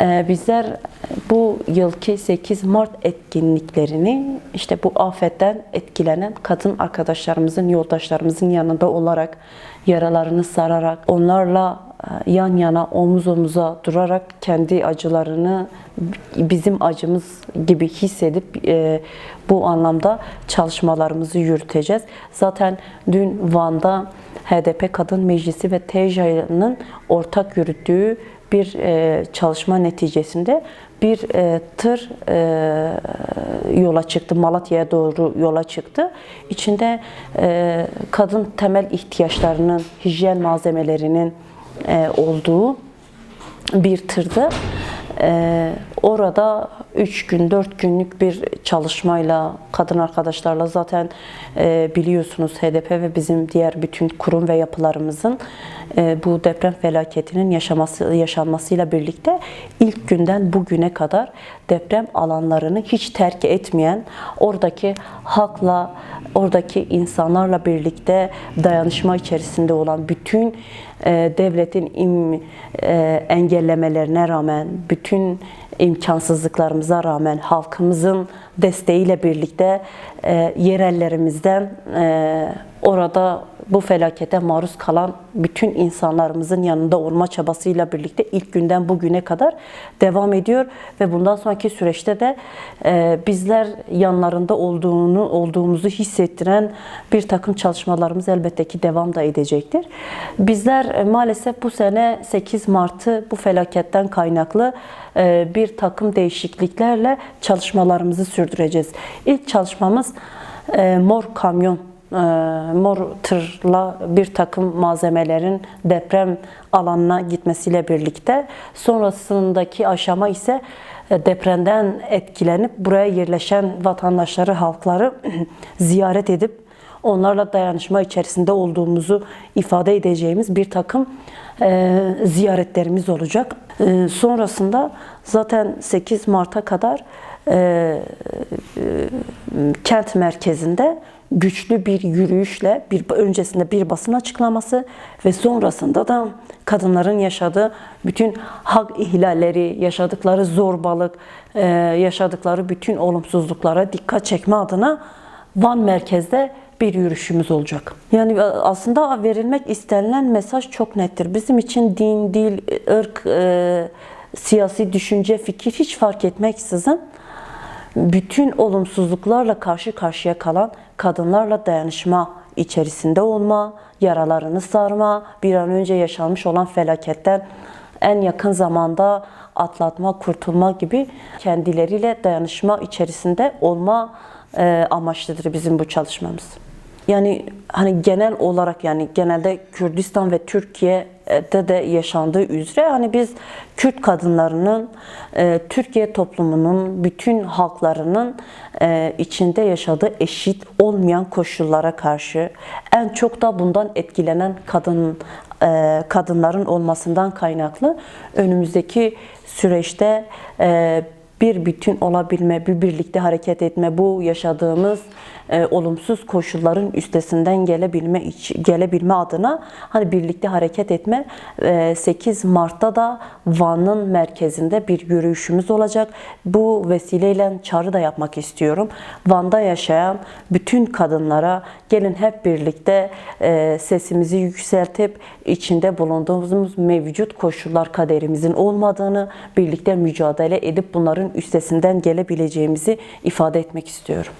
Ee, Bizler bu yılki 8 Mart etkinliklerini işte bu afetten etkilenen kadın arkadaşlarımızın, yoldaşlarımızın yanında olarak, yaralarını sararak, onlarla e, yan yana, omuz omuza durarak kendi acılarını bizim acımız gibi hissedip e, bu anlamda çalışmalarımızı yürüteceğiz. Zaten dün Van'da HDP Kadın Meclisi ve TEJA'nın ortak yürüttüğü bir e, çalışma neticesinde bir e, tır e, yola çıktı, Malatya'ya doğru yola çıktı. İçinde e, kadın temel ihtiyaçlarının, hijyen malzemelerinin e, olduğu bir tırdı. Ee, orada 3 gün, 4 günlük bir çalışmayla, kadın arkadaşlarla zaten e, biliyorsunuz HDP ve bizim diğer bütün kurum ve yapılarımızın e, bu deprem felaketinin yaşaması yaşanmasıyla birlikte ilk günden bugüne kadar deprem alanlarını hiç terk etmeyen, oradaki halkla, oradaki insanlarla birlikte dayanışma içerisinde olan bütün e, devletin im, e, engellemelerine rağmen, bütün imkansızlıklarımıza rağmen halkımızın desteğiyle birlikte e, yerellerimizden e, orada bu felakete maruz kalan bütün insanlarımızın yanında olma çabasıyla birlikte ilk günden bugüne kadar devam ediyor ve bundan sonraki süreçte de e, bizler yanlarında olduğunu olduğumuzu hissettiren bir takım çalışmalarımız elbette ki devam da edecektir. Bizler e, maalesef bu sene 8 Mart'ı bu felaketten kaynaklı e, bir takım değişikliklerle çalışmalarımızı sürdüreceğiz. İlk çalışmamız e, mor kamyon mor tırla bir takım malzemelerin deprem alanına gitmesiyle birlikte sonrasındaki aşama ise e, depremden etkilenip buraya yerleşen vatandaşları, halkları ziyaret edip onlarla dayanışma içerisinde olduğumuzu ifade edeceğimiz bir takım e, ziyaretlerimiz olacak. E, sonrasında zaten 8 Mart'a kadar e, e, kent merkezinde güçlü bir yürüyüşle bir öncesinde bir basın açıklaması ve sonrasında da kadınların yaşadığı bütün hak ihlalleri, yaşadıkları zorbalık, e, yaşadıkları bütün olumsuzluklara dikkat çekme adına Van merkezde bir yürüyüşümüz olacak. Yani aslında verilmek istenilen mesaj çok nettir. Bizim için din, dil, ırk, e, siyasi düşünce, fikir hiç fark etmeksizin bütün olumsuzluklarla karşı karşıya kalan kadınlarla dayanışma içerisinde olma, yaralarını sarma, bir an önce yaşanmış olan felaketten en yakın zamanda atlatma, kurtulma gibi kendileriyle dayanışma içerisinde olma e, amaçlıdır bizim bu çalışmamız. Yani hani genel olarak yani genelde Kürdistan ve Türkiye'de de yaşandığı üzere hani biz Kürt kadınlarının, e, Türkiye toplumunun, bütün halklarının e, içinde yaşadığı eşit olmayan koşullara karşı en çok da bundan etkilenen kadın e, kadınların olmasından kaynaklı önümüzdeki süreçte e, bir bütün olabilme, bir birlikte hareket etme, bu yaşadığımız e, olumsuz koşulların üstesinden gelebilme gelebilme adına hani birlikte hareket etme e, 8 Mart'ta da Van'ın merkezinde bir yürüyüşümüz olacak. Bu vesileyle çağrı da yapmak istiyorum. Van'da yaşayan bütün kadınlara gelin hep birlikte e, sesimizi yükseltip içinde bulunduğumuz mevcut koşullar kaderimizin olmadığını birlikte mücadele edip bunların üstesinden gelebileceğimizi ifade etmek istiyorum.